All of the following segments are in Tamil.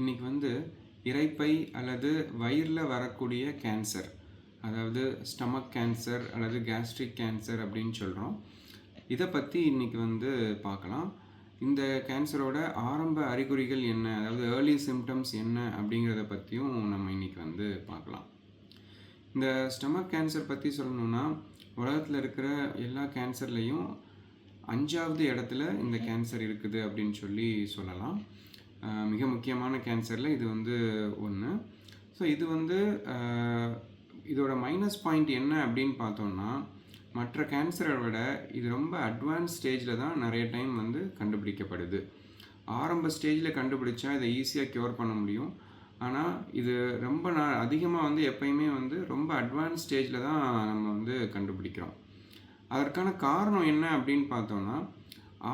இன்றைக்கி வந்து இறைப்பை அல்லது வயிறில் வரக்கூடிய கேன்சர் அதாவது ஸ்டமக் கேன்சர் அல்லது கேஸ்ட்ரிக் கேன்சர் அப்படின்னு சொல்கிறோம் இதை பற்றி இன்றைக்கி வந்து பார்க்கலாம். இந்த கேன்சரோட ஆரம்ப அறிகுறிகள் என்ன அதாவது ஏர்லி சிம்டம்ஸ் என்ன அப்படிங்கிறத பற்றியும் நம்ம இன்றைக்கி வந்து பார்க்கலாம். இந்த ஸ்டமக் கேன்சர் பற்றி சொல்லணும்னா உலகத்தில் இருக்கிற எல்லா கேன்சர்லேயும் அஞ்சாவது இடத்துல இந்த கேன்சர் இருக்குது அப்படின்னு சொல்லி சொல்லலாம். மிக முக்கியமான கேன்சரில் இது வந்து ஒன்று ஸோ இது வந்து இதோட மைனஸ் பாயிண்ட் என்ன அப்படின்னு பார்த்தோம்னா மற்ற கேன்சரை விட இது ரொம்ப அட்வான்ஸ் ஸ்டேஜில் தான் நிறைய டைம் வந்து கண்டுபிடிக்கப்படுது. ஆரம்ப ஸ்டேஜில் கண்டுபிடிச்சா இதை ஈஸியாக க்யூர் பண்ண முடியும். ஆனால் இது ரொம்ப நான் அதிகமாக வந்து எப்பயுமே வந்து ரொம்ப அட்வான்ஸ் ஸ்டேஜில் தான் நம்ம வந்து கண்டுபிடிக்கிறோம். அதற்கான காரணம் என்ன அப்படின்னு பார்த்தோம்னா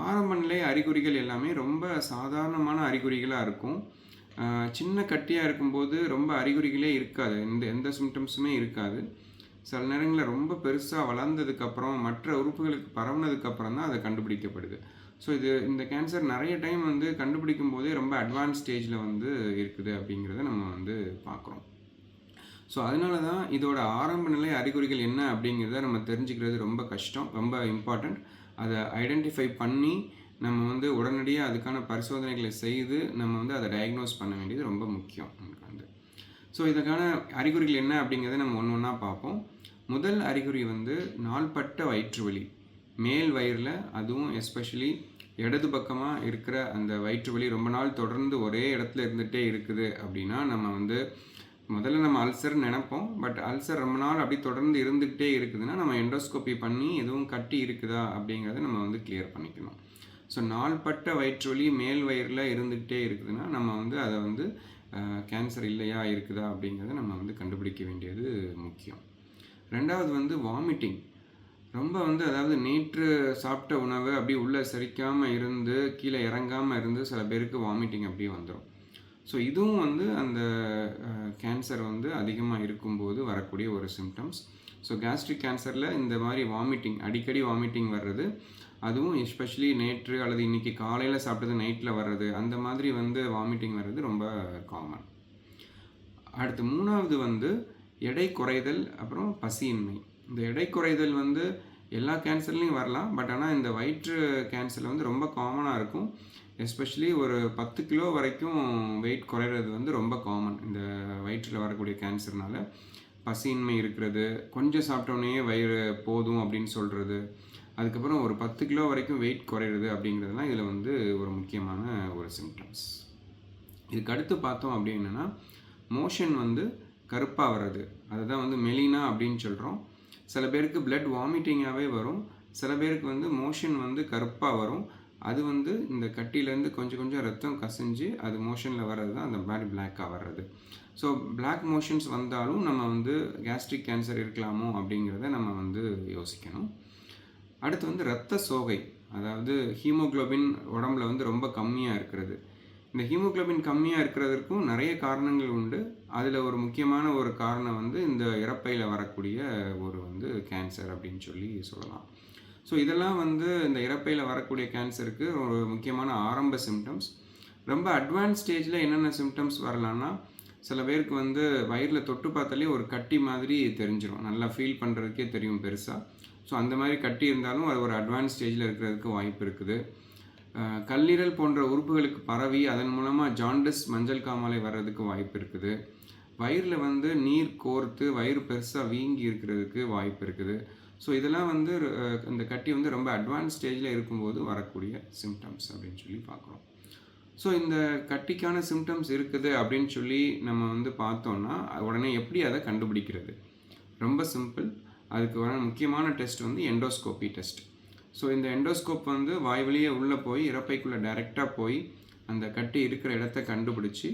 ஆரம்ப நிலை அறிகுறிகள் எல்லாமே ரொம்ப சாதாரணமான அறிகுறிகளாக இருக்கும். சின்ன கட்டியாக இருக்கும்போது ரொம்ப அறிகுறிகளே இருக்காது. எந்த எந்த சிம்டம்ஸுமே இருக்காது. சில நேரங்களில் ரொம்ப பெருசாக வளர்ந்ததுக்கப்புறம் மற்ற உறுப்புகளுக்கு பரவுனதுக்கப்புறம் தான் அதை கண்டுபிடிக்கப்படுது. ஸோ இது இந்த கேன்சர் நிறைய டைம் வந்து கண்டுபிடிக்கும் போதே ரொம்ப அட்வான்ஸ் ஸ்டேஜில் வந்து இருக்குது அப்படிங்கிறத நம்ம வந்து பார்க்குறோம். ஸோ அதனால தான் இதோட ஆரம்ப நிலை அறிகுறிகள் என்ன அப்படிங்கிறத நம்ம தெரிஞ்சுக்கிறது ரொம்ப கஷ்டம். ரொம்ப இம்பார்ட்டண்ட் அதை ஐடென்டிஃபை பண்ணி நம்ம வந்து உடனடியாக அதுக்கான பரிசோதனைகளை செய்து நம்ம வந்து அதை டயக்னோஸ் பண்ண வேண்டியது ரொம்ப முக்கியம் நமக்கு வந்து. ஸோ இதுக்கான அறிகுறிகள் என்ன அப்படிங்கிறத நம்ம ஒன்று ஒன்றா பார்ப்போம். முதல் அறிகுறி வந்து நாள்பட்ட வயிற்று வலி மேல் வயிறில் அதுவும் எஸ்பெஷலி இடது பக்கமாக இருக்கிற அந்த வயிற்று வலி ரொம்ப நாள் தொடர்ந்து ஒரே இடத்துல இருந்துகிட்டே இருக்குது அப்படின்னா நம்ம வந்து முதல்ல நம்ம அல்சர் நினைப்போம். பட் அல்சர் ரொம்ப நாள் அப்படி தொடர்ந்து இருந்துக்கிட்டே இருக்குதுன்னா நம்ம எண்டோஸ்கோபி பண்ணி எதுவும் கட்டி இருக்குதா அப்படிங்கிறத நம்ம வந்து கிளியர் பண்ணிக்கணும். ஸோ நாள்பட்ட வயிற்று வலி மேல் வயிறில் இருந்துக்கிட்டே இருக்குதுன்னா நம்ம வந்து அதை வந்து கேன்சர் இல்லையா இருக்குதா அப்படிங்கிறத நம்ம வந்து கண்டுபிடிக்க வேண்டியது முக்கியம். ரெண்டாவது வந்து வாமிட்டிங் ரொம்ப வந்து அதாவது நேற்று சாப்பிட்ட உணவு அப்படியே உள்ளே செரிக்காமல் இருந்து கீழே இறங்காமல் இருந்து சில பேருக்கு வாமிட்டிங் அப்படியே வந்துடும் ஸோ இதுவும் வந்து அந்த கேன்சர் வந்து அதிகமாக இருக்கும்போது வரக்கூடிய ஒரு சிம்டம்ஸ் ஸோ கேஸ்ட்ரிக் கேன்சரில் இந்த மாதிரி வாமிட்டிங் அடிக்கடி வாமிட்டிங் வர்றது அதுவும் எஸ்பெஷலி நேற்று அல்லது இன்னைக்கு காலையில் சாப்பிட்டது நைட்டில் வர்றது அந்த மாதிரி வந்து வாமிட்டிங் வர்றது ரொம்ப காமன் அடுத்து மூணாவது வந்து எடை குறைதல் அப்புறம் பசியின்மை. இந்த எடை குறைதல் வந்து எல்லா கேன்சர்லேயும் வரலாம். பட் ஆனால் இந்த வயிற்று கேன்சரில் வந்து ரொம்ப காமனாக இருக்கும். எஸ்பெஷலி ஒரு பத்து கிலோ வரைக்கும் வெயிட் குறையிறது வந்து ரொம்ப காமன் இந்த வயிற்றில் வரக்கூடிய கேன்சர்னால் பசியின்மை இருக்கிறது கொஞ்சம் சாப்பிட்டோன்னே வயிறு போதும் அப்படின்னு சொல்கிறது அதுக்கப்புறம் ஒரு பத்து கிலோ வரைக்கும் வெயிட் குறையிறது அப்படிங்கிறதுலாம் இதில் வந்து ஒரு முக்கியமான ஒரு சிம்டம்ஸ் இதுக்கு அடுத்து பார்த்தோம் அப்படின்னா மோஷன் வந்து கருப்பாக வர்றது. அதுதான் வந்து மெலினா அப்படின்னு சொல்கிறோம் சில பேருக்கு பிளட் வாமிட்டிங்காகவே வரும். சில பேருக்கு வந்து மோஷன் வந்து கருப்பாக வரும். அது வந்து இந்த கட்டியிலேருந்து கொஞ்சம் கொஞ்சம் ரத்தம் கசிஞ்சு அது மோஷனில் வர்றது தான் அந்த மாதிரி பிளாக்காக வர்றது. ஸோ பிளாக் மோஷன்ஸ் வந்தாலும் நம்ம வந்து கேஸ்ட்ரிக் கேன்சர் இருக்கலாமோ அப்படிங்கிறத நம்ம வந்து யோசிக்கணும். அடுத்து வந்து ரத்த சோகை. அதாவது ஹீமோகுளோபின் உடம்புல வந்து ரொம்ப கம்மியாக இருக்கிறது. இந்த ஹீமோக்ளோபின் கம்மியாக இருக்கிறதுக்கும் நிறைய காரணங்கள் உண்டு. அதில் ஒரு முக்கியமான ஒரு காரணம் வந்து இந்த இறப்பையில் வரக்கூடிய ஒரு வந்து கேன்சர் அப்படின்னு சொல்லி சொல்லலாம். ஸோ இதெல்லாம் வந்து இந்த இறப்பையில் வரக்கூடிய கேன்சருக்கு ஒரு முக்கியமான ஆரம்ப சிம்டம்ஸ் ரொம்ப அட்வான்ஸ் ஸ்டேஜில் என்னென்ன சிம்டம்ஸ் வரலான்னா சில பேருக்கு வந்து வயிறில் தொட்டு பார்த்தாலே ஒரு கட்டி மாதிரி தெரிஞ்சிடும் நல்லா ஃபீல் பண்ணுறதுக்கே தெரியும் பெருசாக ஸோ அந்த மாதிரி கட்டி இருந்தாலும் அது ஒரு அட்வான்ஸ் ஸ்டேஜில் இருக்கிறதுக்கு வாய்ப்பு இருக்குது. கல்லீரல் போன்ற உறுப்புகளுக்கு பரவி அதன் மூலமாக ஜாண்டிஸ் மஞ்சள் காமாலை வர்றதுக்கு வாய்ப்பு இருக்குது. வயிறில் வந்து நீர் கோர்த்து வயிறு பெருசாக வீங்கி இருக்கிறதுக்கு வாய்ப்பு இருக்குது. ஸோ இதெல்லாம் வந்து இந்த கட்டி வந்து ரொம்ப அட்வான்ஸ் ஸ்டேஜில் இருக்கும்போது வரக்கூடிய சிம்டம்ஸ் அப்படின்னு சொல்லி பார்க்குறோம். ஸோ இந்த கட்டிக்கான சிம்டம்ஸ் இருக்குது அப்படின்னு சொல்லி நம்ம வந்து பார்த்தோம்னா உடனே எப்படி அதை கண்டுபிடிக்கிறது? ரொம்ப சிம்பிள் அதுக்கு வர முக்கியமான டெஸ்ட் வந்து எண்டோஸ்கோபி டெஸ்ட் ஸோ இந்த எண்டோஸ்கோப் வந்து வாய் வழியே உள்ளே போய் இறப்பைக்குள்ளே டைரெக்டாக போய் அந்த கட்டி இருக்கிற இடத்த கண்டுபிடிச்சி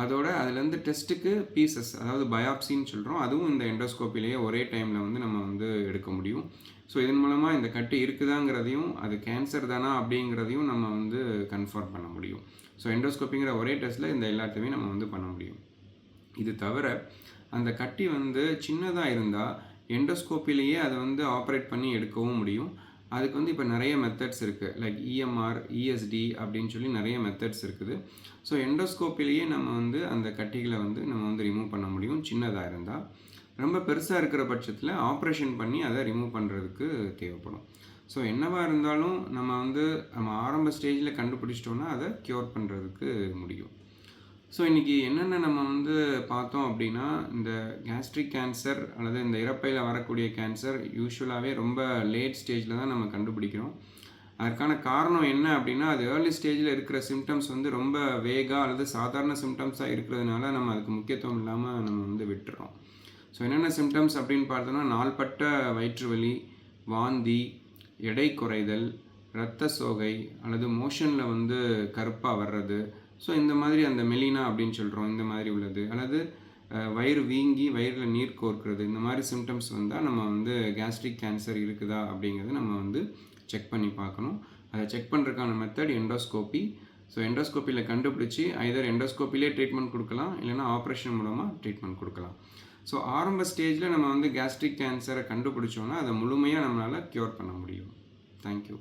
அதோட அதுலேருந்து டெஸ்ட்டுக்கு பீசஸ் அதாவது பயாப்சின்னு சொல்கிறோம் அதுவும் இந்த எண்டோஸ்கோப்பிலேயே ஒரே டைமில் வந்து நம்ம வந்து எடுக்க முடியும். ஸோ இதன் மூலமாக இந்த கட்டி இருக்குதாங்கிறதையும் அது கேன்சர் தானா அப்படிங்கிறதையும் நம்ம வந்து கன்ஃபார்ம் பண்ண முடியும். ஸோ எண்டோஸ்கோப்பிங்கிற ஒரே டெஸ்ட்டில் இந்த எல்லாத்தையுமே நம்ம வந்து பண்ண முடியும். இது தவிர அந்த கட்டி வந்து சின்னதாக இருந்தால் எண்டோஸ்கோப்பிலேயே அதை வந்து ஆப்ரேட் பண்ணி எடுக்கவும் முடியும். அதுக்கு வந்து இப்போ நிறைய மெத்தட்ஸ் இருக்குது லைக் இஎம்ஆர் இஎஸ்டி அப்படின்னு சொல்லி நிறைய மெத்தட்ஸ் இருக்குது. ஸோ எண்டோஸ்கோப்பிலேயே நம்ம வந்து அந்த கட்டிகளை வந்து நம்ம வந்து ரிமூவ் பண்ண முடியும். சின்னதாக இருந்தால் ரொம்ப பெருசாக இருக்கிற பட்சத்தில் ஆப்ரேஷன் பண்ணி அதை ரிமூவ் பண்ணுறதுக்கு தேவைப்படும். ஸோ என்னவாக இருந்தாலும் நம்ம வந்து நம்ம ஆரம்ப ஸ்டேஜில் கண்டுபிடிச்சிட்டோன்னா அதை க்யூர் பண்ணுறதுக்கு முடியும். ஸோ இன்றைக்கி என்னென்ன நம்ம வந்து பார்த்தோம் அப்படின்னா இந்த கேஸ்ட்ரிக் கேன்சர் அல்லது இந்த இறப்பையில் வரக்கூடிய கேன்சர் யூஸ்வலாகவே ரொம்ப லேட் ஸ்டேஜில் தான் நம்ம கண்டுபிடிக்கிறோம். அதற்கான காரணம் என்ன அப்படின்னா அது ஏர்லி ஸ்டேஜில் இருக்கிற சிம்டம்ஸ் வந்து ரொம்ப வேகாக அல்லது சாதாரண சிம்டம்ஸாக இருக்கிறதுனால நம்ம அதுக்கு முக்கியத்துவம் இல்லாமல் நம்ம வந்து விட்டுறோம். ஸோ என்னென்ன சிம்டம்ஸ் அப்படின்னு பார்த்தோன்னா நாள்பட்ட வயிற்று வலி வாந்தி எடை குறைதல் இரத்த சோகை அல்லது மோஷனில் வந்து கருப்பாக வர்றது ஸோ இந்த மாதிரி அந்த மெலினா அப்படின்னு சொல்கிறோம் இந்த மாதிரி உள்ளது. அல்லது வயிறு வீங்கி வயிறில் நீர் கோர்க்கிறது இந்த மாதிரி சிம்டம்ஸ் வந்தால் நம்ம வந்து கேஸ்ட்ரிக் கேன்சர் இருக்குதா அப்படிங்கிறத நம்ம வந்து செக் பண்ணி பார்க்கணும். அதை செக் பண்ணுறதுக்கான மெத்தட் எண்டோஸ்கோப்பி ஸோ எண்டோஸ்கோப்பியில் கண்டுபிடிச்சி ஐதர் எண்டோஸ்கோப்பிலே ட்ரீட்மெண்ட் கொடுக்கலாம் இல்லைன்னா ஆப்ரேஷன் மூலமாக ட்ரீட்மெண்ட் கொடுக்கலாம். ஸோ ஆரம்ப ஸ்டேஜில் நம்ம வந்து கேஸ்ட்ரிக் கேன்சரை கண்டுபிடிச்சோன்னா அதை முழுமையாக நம்மளால் க்யூர் பண்ண முடியும். தேங்க்யூ